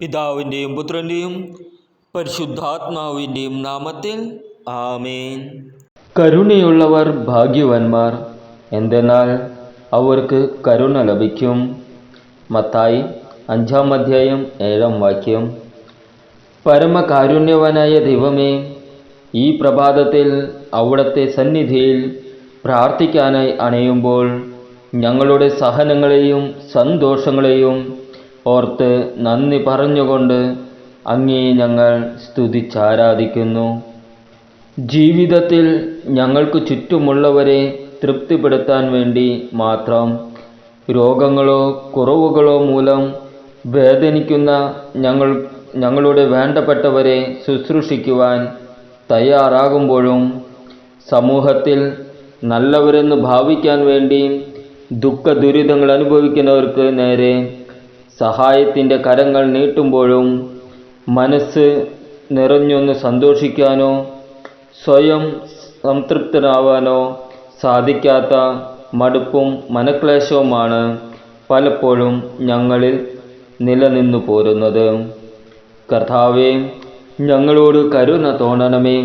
പിതാവിന്റെയും പുത്രന്റെയും പരിശുദ്ധാത്മാവിന്റെയും നാമത്തിൽ ആമേൻ. കരുണയുള്ളവർ ഭാഗ്യവാന്മാർ എന്തെന്നാൽ അവർക്ക് കരുണ ലഭിക്കും. മത്തായി അഞ്ചാം അധ്യായം ഏഴാം വാക്യം. പരമകാരുണ്യവനായ ദൈവമേ ഈ പ്രഭാതത്തിൽ അവിടുത്തെ സന്നിധിയിൽ പ്രാർത്ഥിക്കാനായി അണയുമ്പോൾ ഞങ്ങളുടെ സഹനങ്ങളെയും സന്തോഷങ്ങളെയും ഓർത്ത് നന്ദി പറഞ്ഞുകൊണ്ട് അങ്ങേ ഞങ്ങൾ സ്തുതിച്ചാരാധിക്കുന്നു. ജീവിതത്തിൽ ഞങ്ങൾക്ക് ചുറ്റുമുള്ളവരെ തൃപ്തിപ്പെടുത്താൻ വേണ്ടി മാത്രം രോഗങ്ങളോ കുറവുകളോ മൂലം വേദനിക്കുന്ന ഞങ്ങൾ ഞങ്ങളുടെ വേണ്ടപ്പെട്ടവരെ ശുശ്രൂഷിക്കുവാൻ തയ്യാറാകുമ്പോഴും സമൂഹത്തിൽ നല്ലവരെന്ന് ഭാവിക്കാൻ വേണ്ടി ദുഃഖ ദുരിതങ്ങൾ അനുഭവിക്കുന്നവർക്ക് നേരെ സഹായത്തിന്റെ കരങ്ങൾ നീട്ടുമ്പോഴും മനസ്സ് നിറഞ്ഞൊന്ന് സന്തോഷിക്കാനോ സ്വയം സംതൃപ്തനാവാനോ സാധിക്കാത്ത മടുപ്പും മനക്ലേശവുമാണ് പലപ്പോഴും ഞങ്ങളിൽ നിലനിന്നു പോരുന്നത്. കർത്താവെ ഞങ്ങളോട് കരുണ തോണണമേ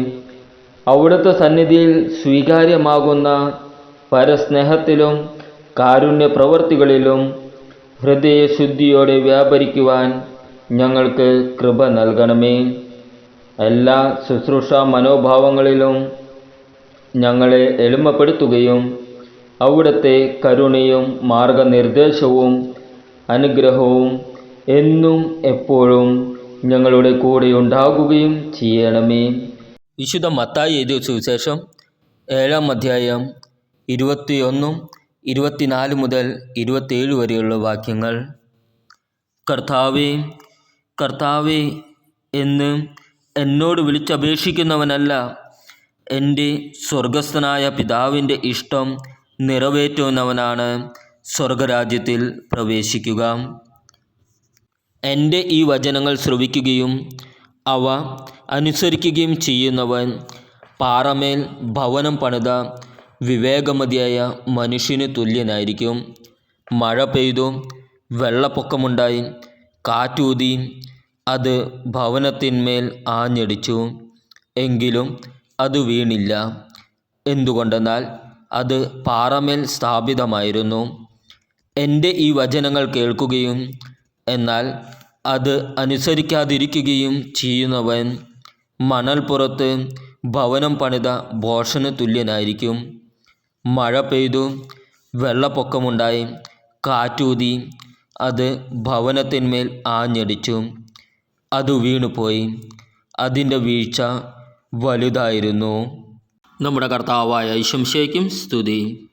അവിടുത്തെ സന്നിധിയിൽ സ്വീകാര്യമാകുന്ന പരസ്നേഹത്തിലും കാരുണ്യ പ്രവർത്തികളിലും ഹൃദയശുദ്ധിയോടെ വ്യാപരിക്കുവാൻ ഞങ്ങൾക്ക് കൃപ നൽകണമേ. എല്ലാ ശുശ്രൂഷ മനോഭാവങ്ങളിലും ഞങ്ങളെ എളിമപ്പെടുത്തുകയും അവിടുത്തെ കരുണയും മാർഗനിർദ്ദേശവും അനുഗ്രഹവും എന്നും എപ്പോഴും ഞങ്ങളുടെ കൂടെ ഉണ്ടാകുകയും ചെയ്യണമേ. വിശുദ്ധ മത്തായി എഴുതിയ സുവിശേഷം ഏഴാം അധ്യായം ഇരുപത്തിയൊന്നും ഇരുപത്തിനാല് മുതൽ ഇരുപത്തേഴ് വരെയുള്ള വാക്യങ്ങൾ. കർത്താവേ കർത്താവേ എന്ന് എന്നോട് വിളിച്ചപേക്ഷിക്കുന്നവനല്ല. എന്റെ സ്വർഗസ്ഥനായ പിതാവിന്റെ ഇഷ്ടം നിറവേറ്റുന്നവനാണ്. സ്വർഗരാജ്യത്തിൽ പ്രവേശിക്കുക. എന്റെ ഈ വചനങ്ങൾ ശ്രവിക്കുകയും അവ അനുസരിക്കുകയും ചെയ്യുന്നവൻ പാറമേൽ ഭവനം പണിത വിവേകമതിയായ മനുഷ്യന് തുല്യനായിരിക്കും. മഴ പെയ്തു വെള്ളപ്പൊക്കമുണ്ടായി കാറ്റൂതി അത് ഭവനത്തിന്മേൽ ആഞ്ഞടിച്ചു. എങ്കിലും അത് വീണില്ല. എന്തുകൊണ്ടെന്നാൽ അത് പാറമേൽ സ്ഥാപിതമായിരുന്നു. എന്റെ ഈ വചനങ്ങൾ കേൾക്കുകയും എന്നാൽ അത് അനുസരിക്കാതിരിക്കുകയും ചെയ്യുന്നവൻ മണൽപ്പുറത്ത് ഭവനം പണിത ഭോഷന് തുല്യനായിരിക്കും. മഴ പെയ്തു വെള്ളപ്പൊക്കമുണ്ടായി കാറ്റൂതി അത് ഭവനത്തിന്മേൽ ആഞ്ഞടിച്ചു. അത് വീണുപോയി. അതിന്റെ വീഴ്ച വലുതായിരുന്നു. നമ്മുടെ കർത്താവായ ഐശംശയ്ക്കും സ്തുതി.